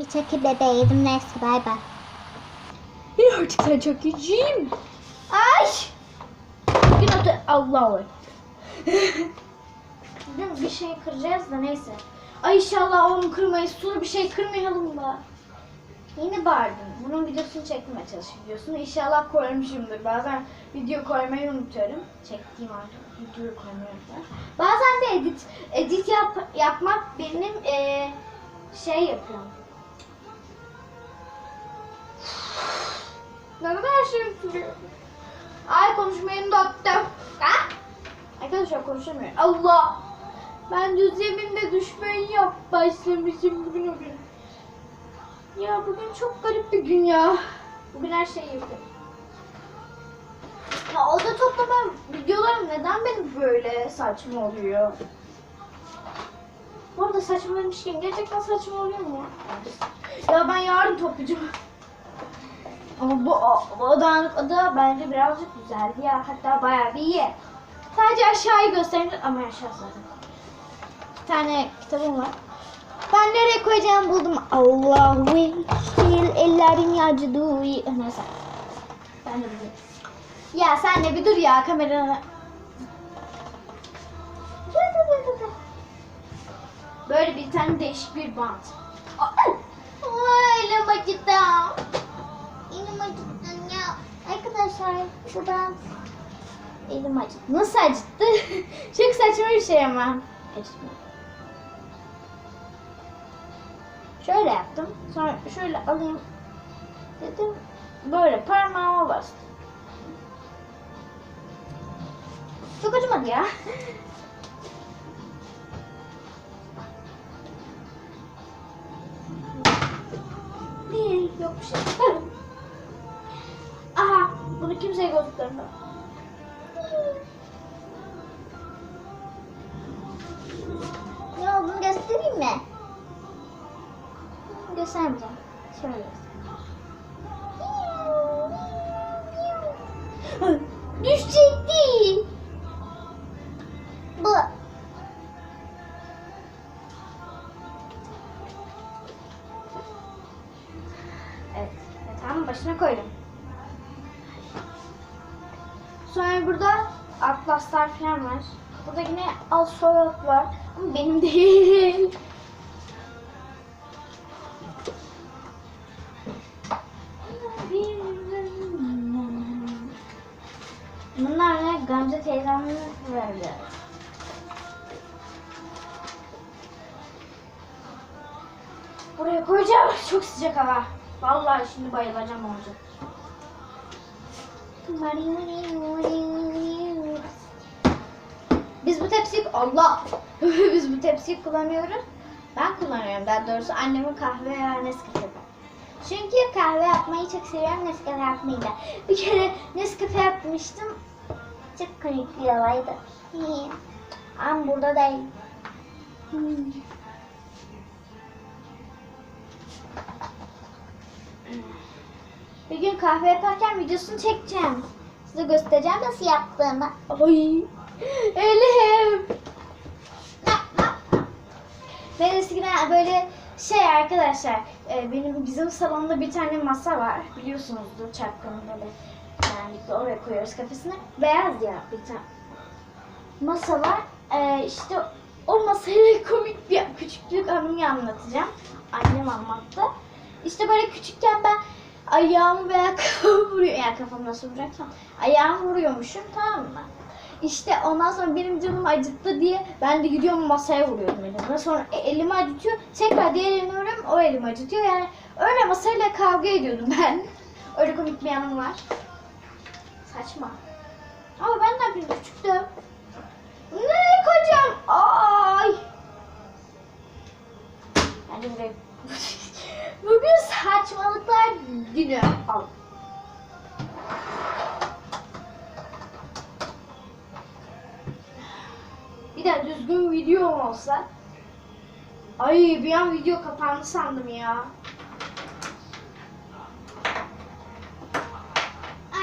Bir çeki bebeğim neyse bay bay. Bir artık sen çok iyiciyim. Ay! Bugün adı Allah'u. Bugün bir şey kıracağız da neyse. Ay inşallah onu kırmayız. Sonra bir şey kırmayalım da. Yeni bağırdım. Bunun videosunu çekmeye çalışıyorum videosunu. İnşallah koymuşumdur. Bazen video koymayı unutuyorum. Çektiğim artık videoyu koymayı unutuyorum. Bazen de edit edit yap, yapmak benim eee, şey yapıyorum. Her şeyi sürüyorum? Ay konuşmayı attım. Ha? Arkadaşlar konuşamıyorum. Allah! Ben düz zeminde düşmeyi yap başlamışım bugün o gün. Ya bugün çok garip bir gün ya. Bugün her şeyi yapıyorum. Ya oda toplama videolarım neden benim böyle saçma oluyor? Bu arada saçma demişken gerçekten saçma oluyor mu? Ya ben yarın toplayacağım. Ama bu, bu odanın oda bence birazcık güzeldi ya. Hatta bayağı bir iyi. Sadece aşağıyı göstereyim ama aşağı zaten. Bir tane kitabım var. Ben nereye koyacağım buldum. Allahu ekber ellerin yacıdı. Neyse. Ben de biliyorum. Ya sen de bir dur ya kamerana. Böyle bir tane değişik bir bant. Ay elim acıdı. Arkadaşlar şuradan elim acıdı. Nasıl acıttı? Çok saçma bir şey ama. Acıtma. Şöyle yaptım. Sonra şöyle alayım dedim. Böyle parmağıma bastım. Çok acımadı ya. Değil, yok bir şey. Kimseye göstermem. Ne olduğunu göstereyim mi? Göstermeyeceğim. Şöyle göstereyim. Düşecekti. Bu. Evet. Yatağımın başına koydum. Sonra burada atlaslar falan var. Burada yine alsoyot var. Ama benim değil. Bunlar ne? Gamze teyzemin verdi. Buraya koyacağım. Çok sıcak hava. Vallahi şimdi bayılacağım olacak. Biz bu tepsiyi Allah biz bu tepsiyi kullanıyoruz. Ben kullanıyorum daha doğrusu annemin kahve ve Nescafe. Çünkü kahve yapmayı çok seviyorum Nescafe yapmayı da. Bir kere Nescafe yapmıştım. Çok komik bir olaydı. Ama burada değil. Bir gün kahve yaparken videosunu çekeceğim. Size göstereceğim nasıl yaptığımı. Ay elim. Ben eskiden böyle şey arkadaşlar e, benim bizim salonda bir tane masa var. Biliyorsunuzdur çapkanın böyle genellikle oraya koyuyoruz kafesine. Beyaz ya bir tane. Masa var. E, işte o masayla komik bir küçüklük anımı anlatacağım. Annem anlattı. İşte böyle küçükken ben ayağımı veya kafamı vuruyor yani kafamı nasıl vuracaksam ayağımı vuruyormuşum tamam mı işte ondan sonra benim canım acıttı diye ben de gidiyorum masaya vuruyorum elimle. Sonra e, elimi acıtıyor. Tekrar diğer elimi vuruyorum. O elimi acıtıyor. Yani öyle masayla kavga ediyordum ben. öyle komik bir yanım var. Saçma. Ama ben ne yapayım küçüktüm. Ne kocam? Ay. Ben de buraya... Bugün saçmalıklar günü. Al. Bir de düzgün video olsa. Ay bir an video kapandı sandım ya.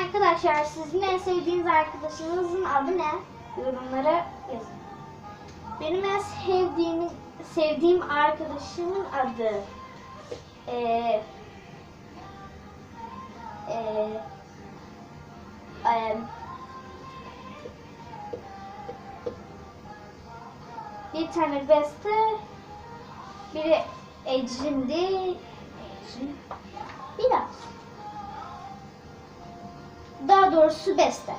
Arkadaşlar sizin en sevdiğiniz arkadaşınızın adı ne? Yorumlara yazın. Benim en sevdiğim sevdiğim arkadaşımın adı Ee, ee, em, bir tane beste, biri Ecrin'di. Ecrin. Biraz. Daha doğrusu beste.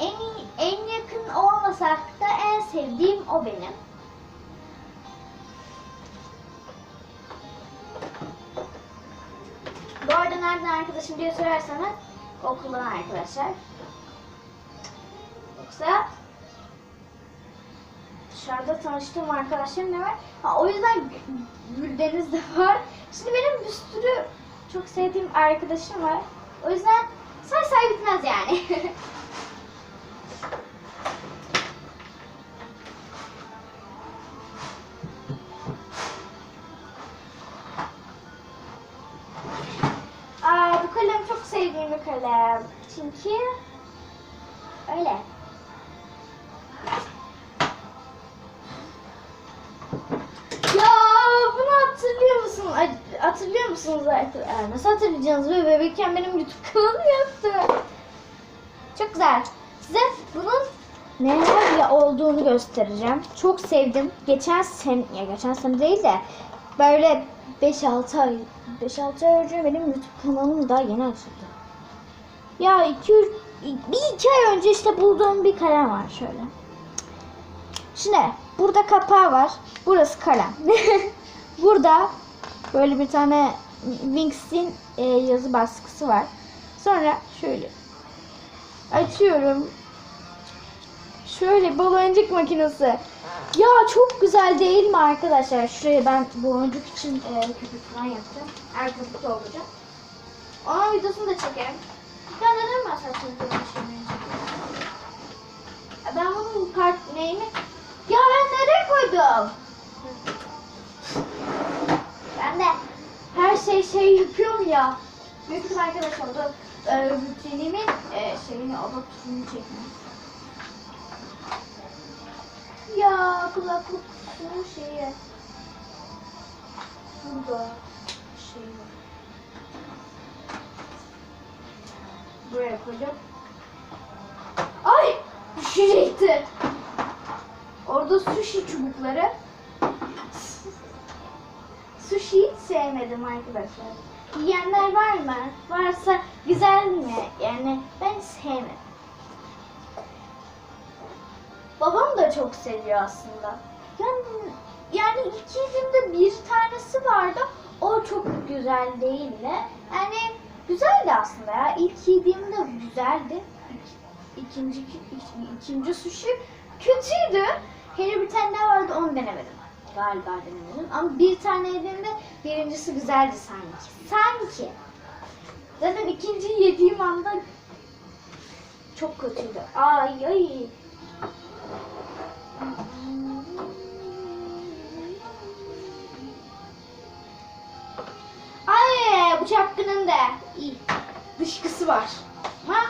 En, en yakın olmasak da en sevdiğim o benim. Nereden arkadaşım diye sorarsanız okuldan arkadaşlar. Yoksa dışarıda tanıştığım arkadaşlarım da var. Ha, o yüzden Güldeniz de var. Şimdi benim bir sürü çok sevdiğim arkadaşım var. O yüzden say say bitmez yani. kalem. Çünkü öyle. Ya bunu hatırlıyor musun? Hatırlıyor musunuz Nasıl hatırlayacaksınız? Böyle bebekken benim YouTube kanalım yaptı. Çok güzel. Size bunun neler olduğunu göstereceğim. Çok sevdim. Geçen sene, ya geçen sene değil de böyle 5-6 ay 5-6 ay önce benim YouTube kanalım daha yeni açıldı. Ya 2 bir iki ay önce işte bulduğum bir kalem var şöyle. Şimdi burada kapağı var. Burası kalem. burada böyle bir tane Winx'in e, yazı baskısı var. Sonra şöyle açıyorum. Şöyle baloncuk makinesi. Ya çok güzel değil mi arkadaşlar? Şuraya ben baloncuk için e, köpük falan yapacağım. Köpük olacak. Onun videosunu da çekerim. Ya neden? Ya Ben bunun kart neyini... Ya ben nereye koydum? Ben de her şey şey yapıyorum ya. Büyük bir arkadaş oldu. Ee, rutinimin e, şeyini alıp turunu çekmem. Ya kulaklık kutusunun şeyi. Burada Buraya koyacağım. Ay! Düşecekti. Orada sushi çubukları. Sushi sevmedim arkadaşlar. Yiyenler var mı? Varsa güzel mi? Yani ben sevmedim. Babam da çok seviyor aslında. Yani, yani ilk yediğimde bir tanesi vardı. O çok güzel değildi. Yani güzeldi aslında ya. İlk yediğimde güzeldi. İk- İkinci, ik- ikinci sushi kötüydü. Hele bir tane daha vardı onu denemedim. Galiba denemedim. Ama bir tane yediğimde birincisi güzeldi sanki. Sanki. Zaten ikinci yediğim anda çok kötüydü. Ay ay. Bu çapkının da iyi. Dışkısı var. Ha?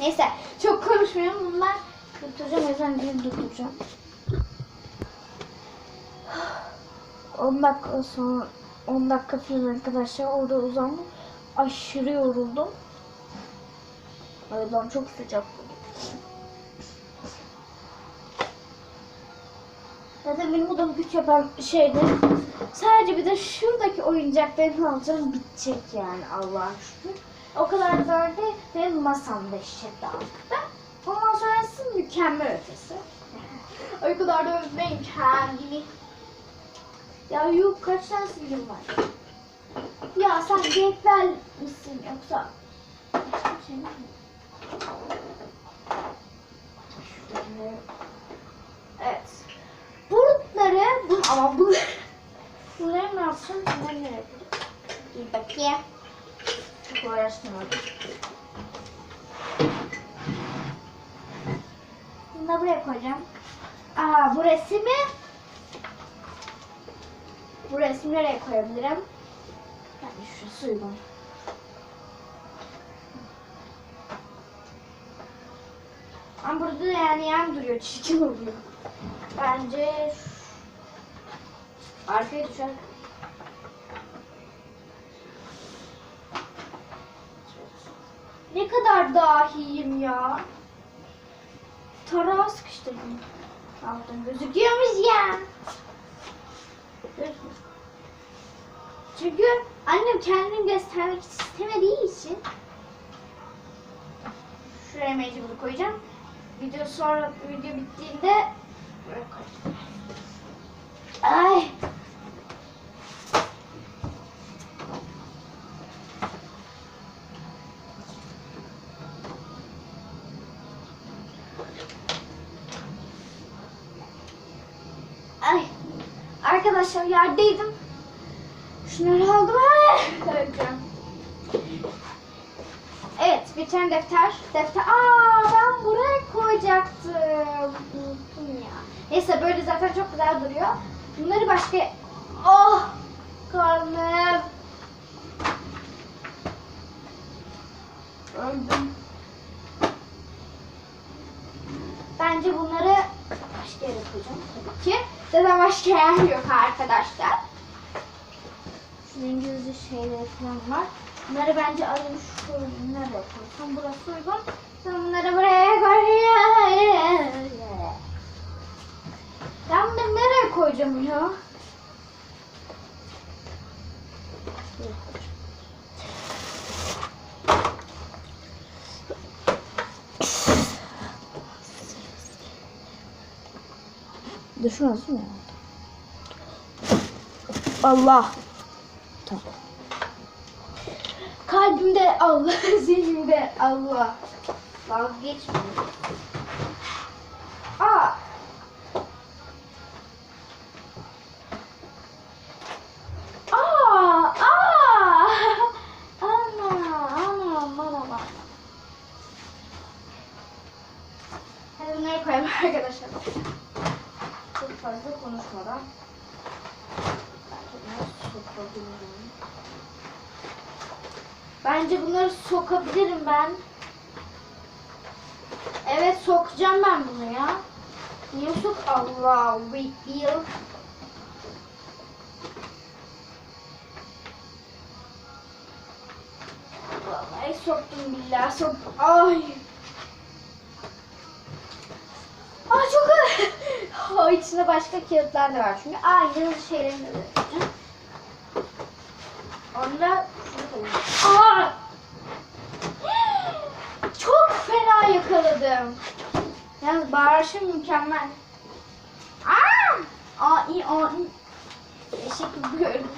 Neyse çok konuşmuyorum. Bunlar tutacağım o yüzden dil tutacağım. 10 dakika sonra 10 dakika falan arkadaşlar orada uzandım. Aşırı yoruldum. O yüzden çok sıcak Zaten benim odam güç yapan şeydi. Sadece bir de şuradaki oyuncaklarını alacağım bitecek yani Allah'a şükür. O kadar da vardı benim masam dehşet dağınıktı. Ondan sonrası mükemmel ötesi. o kadar da övmeyin kendini. Ya yok kaç tane silgim var? Ya sen gekler misin yoksa? Başka bir şey Evet. Bunları, bu, ama bu, bunları ne yapacağım? Bunları nereye koyayım? Bir bakayım. Çok uğraştırmadım. Bunu da buraya koyacağım. Aa bu resmi bu resmi nereye koyabilirim? Yani şurası uygun. Ama burada yani yan duruyor, çirkin oluyor. Bence şu- Arkaya düşer. Ne kadar dahiyim ya. Tarağı sıkıştırdım. Altın gözüküyor muyuz ya? Çünkü annem kendini göstermek istemediği için şuraya mecbur koyacağım. Video sonra video bittiğinde buraya. Ay. Ay. Arkadaşlar yerdeydim. Şunları aldım. Koyacağım. Evet, bir tane defter. Defter. Aa, ben buraya koyacaktım. Unuttum ya. Neyse böyle zaten çok güzel duruyor. Bunları başka... Oh! Karnım. Öldüm. Bence bunları başka yere koyacağım tabii ki. Zaten başka yer yok arkadaşlar. Şurada İngilizce şeyler falan var. Bunları bence alayım nereye koysam burası uygun. Sen bunları buraya koyuyorum. Ben nereye koyacağım ya? Düşünüyorsun ya. Allah. Tamam. Kalbimde Allah, zihnimde Allah. Vazgeçmiyorum. Bence bunları sokabilirim ben. Evet sokacağım ben bunu ya. Niye sok? Allah reveal. Vallahi soktum billahi soktum. Ay. Aa çok o içinde başka kağıtlar da var çünkü. Aa yine şeylerini de. Onda. Aa! Çok fena yakaladım. Yalnız bağırışım mükemmel. Aa! Aa iyi aa iyi. Eşek gibi gördüm.